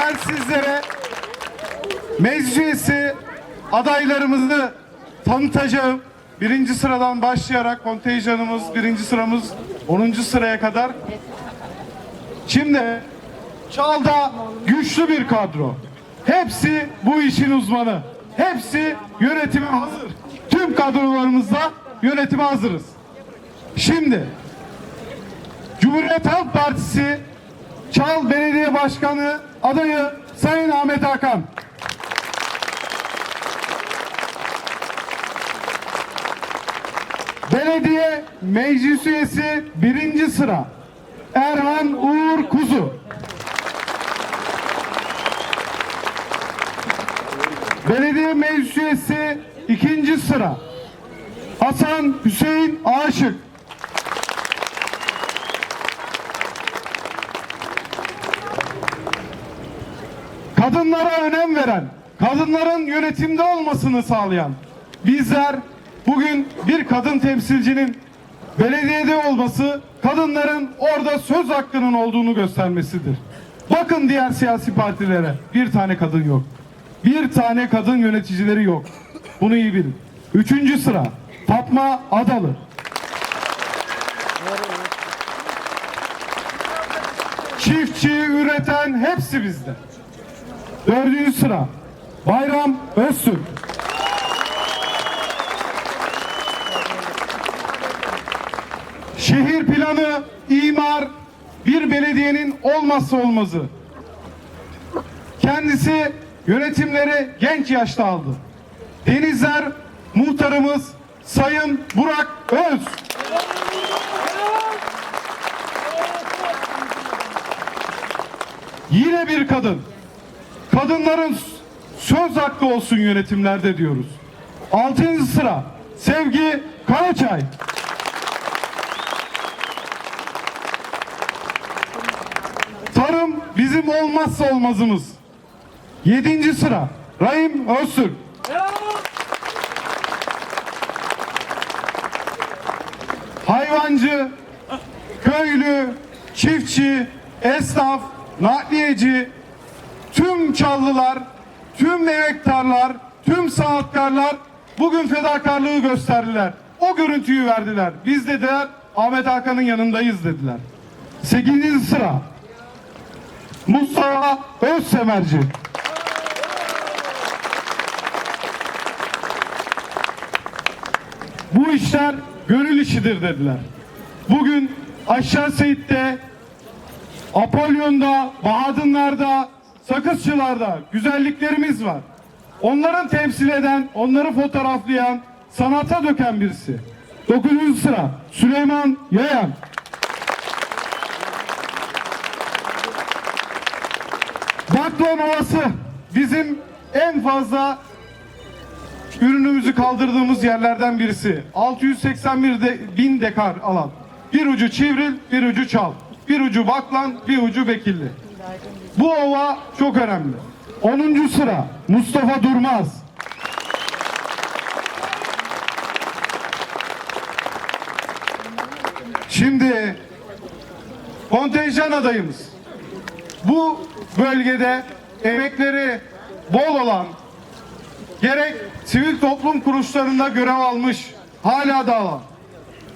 Ben sizlere meclis üyesi adaylarımızı tanıtacağım. Birinci sıradan başlayarak kontenjanımız birinci sıramız 10. sıraya kadar. Şimdi Çal'da güçlü bir kadro. Hepsi bu işin uzmanı. Hepsi yönetime hazır. Tüm kadrolarımızla yönetime hazırız. Şimdi Cumhuriyet Halk Partisi Çal Belediye Başkanı adayı Sayın Ahmet Hakan. Belediye Meclis Üyesi birinci sıra Erhan Uğur Kuzu. Belediye Meclis Üyesi ikinci sıra Hasan Hüseyin Aşık. Kadınlara önem veren, kadınların yönetimde olmasını sağlayan bizler bugün bir kadın temsilcinin belediyede olması kadınların orada söz hakkının olduğunu göstermesidir. Bakın diğer siyasi partilere bir tane kadın yok. Bir tane kadın yöneticileri yok. Bunu iyi bilin. Üçüncü sıra Fatma Adalı. Çiftçi, üreten hepsi bizde. Dördüncü sıra Bayram Öztürk. Şehir planı, imar bir belediyenin olmazsa olmazı. Kendisi yönetimleri genç yaşta aldı. Denizler muhtarımız Sayın Burak Öz. Yine bir kadın. Kadınların söz hakkı olsun yönetimlerde diyoruz. Altıncı sıra Sevgi Karaçay. Tarım bizim olmazsa olmazımız. Yedinci sıra Rahim Öztürk. Hayvancı, köylü, çiftçi, esnaf, nakliyeci, tüm Çallılar, tüm emektarlar, tüm sanatkarlar bugün fedakarlığı gösterdiler. O görüntüyü verdiler. Biz dediler Ahmet Hakan'ın yanındayız dediler. 8. sıra Mustafa Özsemerci. Bu işler gönül işidir dediler. Bugün Aşağı Seyit'te Apollon'da, Bahadınlar'da, Sakızçılar'da güzelliklerimiz var. Onların temsil eden, onları fotoğraflayan, sanata döken birisi. 9. sıra Süleyman Yayan. Baklan Ovası bizim en fazla ürünümüzü kaldırdığımız yerlerden birisi. 681 de, bin dekar alan. Bir ucu Çivril, bir ucu Çal. Bir ucu Baklan, bir ucu Bekilli. Bu ova çok önemli. 10. sıra Mustafa Durmaz. Şimdi kontenjan adayımız. Bu bölgede emekleri bol olan gerek sivil toplum kuruluşlarında görev almış, hala da alan,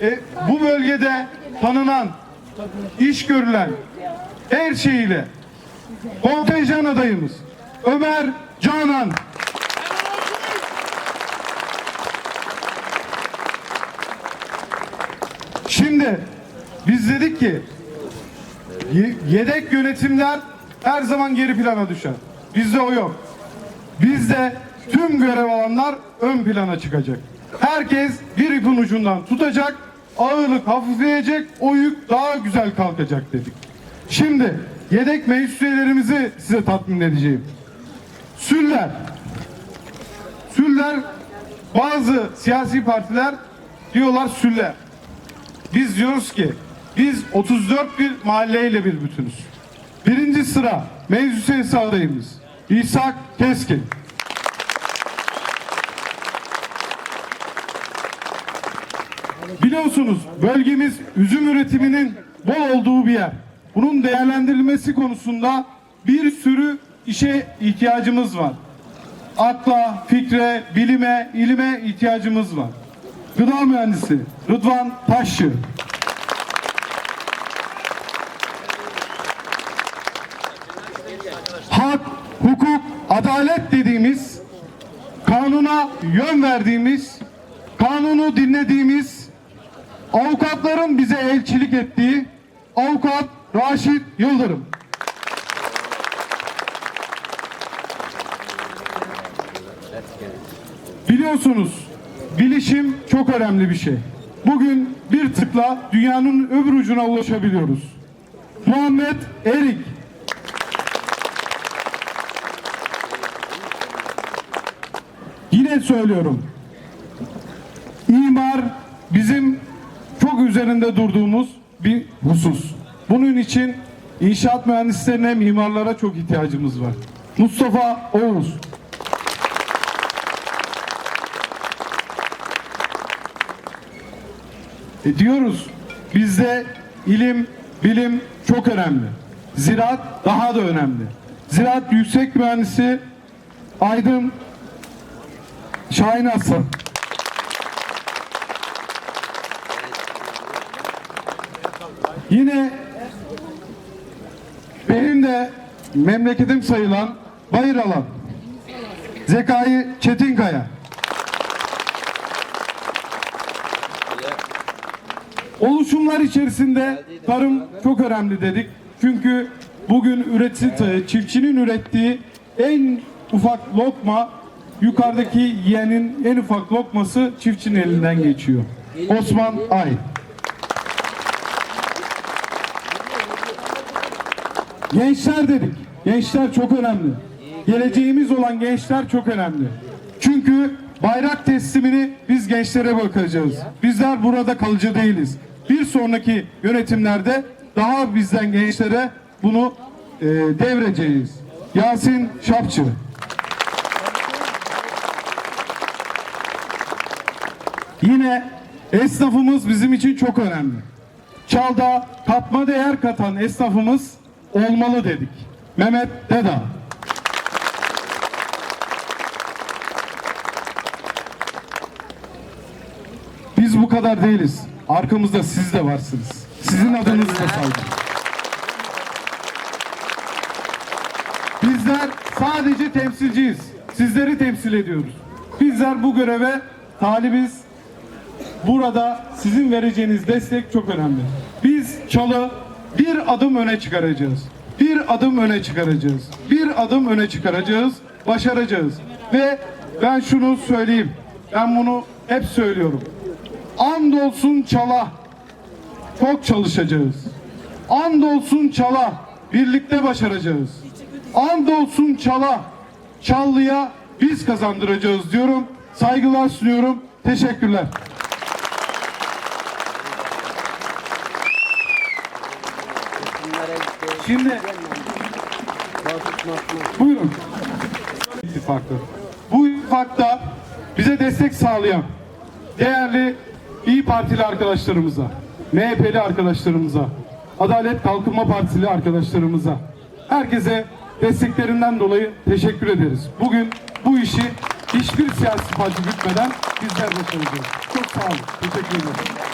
e, bu bölgede tanınan, iş görülen her şeyiyle kontenjan adayımız Ömer Canan. Şimdi biz dedik ki ye- yedek yönetimler her zaman geri plana düşer. Bizde o yok. Bizde tüm görev alanlar ön plana çıkacak. Herkes bir ipin ucundan tutacak, ağırlık hafifleyecek, o yük daha güzel kalkacak dedik. Şimdi yedek meclis üyelerimizi size tatmin edeceğim. Süller. Süller bazı siyasi partiler diyorlar süller. Biz diyoruz ki biz 34 bir mahalleyle bir bütünüz. Birinci sıra meclis üyesi adayımız İshak Keskin. Biliyorsunuz bölgemiz üzüm üretiminin bol olduğu bir yer. Bunun değerlendirilmesi konusunda bir sürü işe ihtiyacımız var. Akla, fikre, bilime, ilime ihtiyacımız var. Gıda mühendisi Rıdvan Taşçı. Hak, hukuk, adalet dediğimiz kanuna yön verdiğimiz, kanunu dinlediğimiz, avukatların bize elçilik ettiği avukat Raşit Yıldırım. Biliyorsunuz bilişim çok önemli bir şey. Bugün bir tıkla dünyanın öbür ucuna ulaşabiliyoruz. Muhammed Erik Yine söylüyorum. İmar bizim çok üzerinde durduğumuz bir husus. Bunun için inşaat mühendislerine, mimarlara çok ihtiyacımız var. Mustafa Oğuz. E diyoruz bizde ilim, bilim çok önemli. Ziraat daha da önemli. Ziraat yüksek mühendisi Aydın Şahin Aslan. Yine de memleketim sayılan Bayıralan. Zekai Çetinkaya. Oluşumlar içerisinde tarım çok önemli dedik. Çünkü bugün üretici, çiftçinin ürettiği en ufak lokma yukarıdaki yiyenin en ufak lokması çiftçinin elinden geçiyor. Osman Ay. Gençler dedik. Gençler çok önemli. Geleceğimiz olan gençler çok önemli. Çünkü bayrak teslimini biz gençlere bakacağız. Bizler burada kalıcı değiliz. Bir sonraki yönetimlerde daha bizden gençlere bunu e, devreceğiz. Yasin Şapçı. Yine esnafımız bizim için çok önemli. Çalda katma değer katan esnafımız olmalı dedik. Mehmet Deda. Biz bu kadar değiliz. Arkamızda siz de varsınız. Sizin adınız da saygı. Bizler sadece temsilciyiz. Sizleri temsil ediyoruz. Bizler bu göreve talibiz. Burada sizin vereceğiniz destek çok önemli. Biz Çalı bir adım öne çıkaracağız. Bir adım öne çıkaracağız. Bir adım öne çıkaracağız. Başaracağız. Ve ben şunu söyleyeyim. Ben bunu hep söylüyorum. Andolsun Çala. Çok çalışacağız. Andolsun Çala. Birlikte başaracağız. Andolsun Çala. Çallı'ya biz kazandıracağız diyorum. Saygılar sunuyorum. Teşekkürler. Şimdi buyurun. İttifakı. Bu ittifakta bize destek sağlayan değerli İyi Partili arkadaşlarımıza, MHP'li arkadaşlarımıza, Adalet Kalkınma Partili arkadaşlarımıza, herkese desteklerinden dolayı teşekkür ederiz. Bugün bu işi hiçbir siyasi parti gütmeden bizler başaracağız. Çok sağ olun. Teşekkür ederim.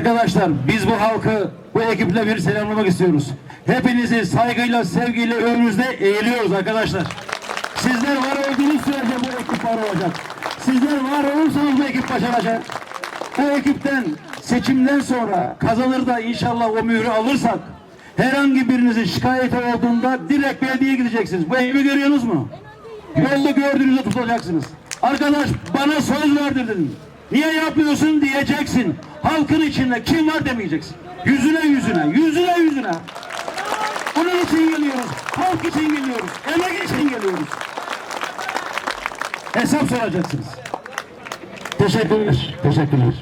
Arkadaşlar biz bu halkı, bu ekiple bir selamlamak istiyoruz. Hepinizi saygıyla, sevgiyle önünüzde eğiliyoruz arkadaşlar. Sizler var olduğunuz sürece bu ekip var olacak. Sizler var olursanız bu ekip başaracak. Bu ekipten seçimden sonra kazanır da inşallah o mührü alırsak herhangi birinizin şikayeti olduğunda direkt belediyeye gideceksiniz. Bu ekibi görüyorsunuz mu? Yolda gördüğünüzde tutacaksınız. Arkadaş bana söz verdi dedim. Niye yapmıyorsun diyeceksin. Halkın içinde kim var demeyeceksin. Yüzüne yüzüne, yüzüne yüzüne. Bunun için geliyoruz. Halk için geliyoruz. Emek için geliyoruz. Hesap soracaksınız. Teşekkürler. Teşekkürler.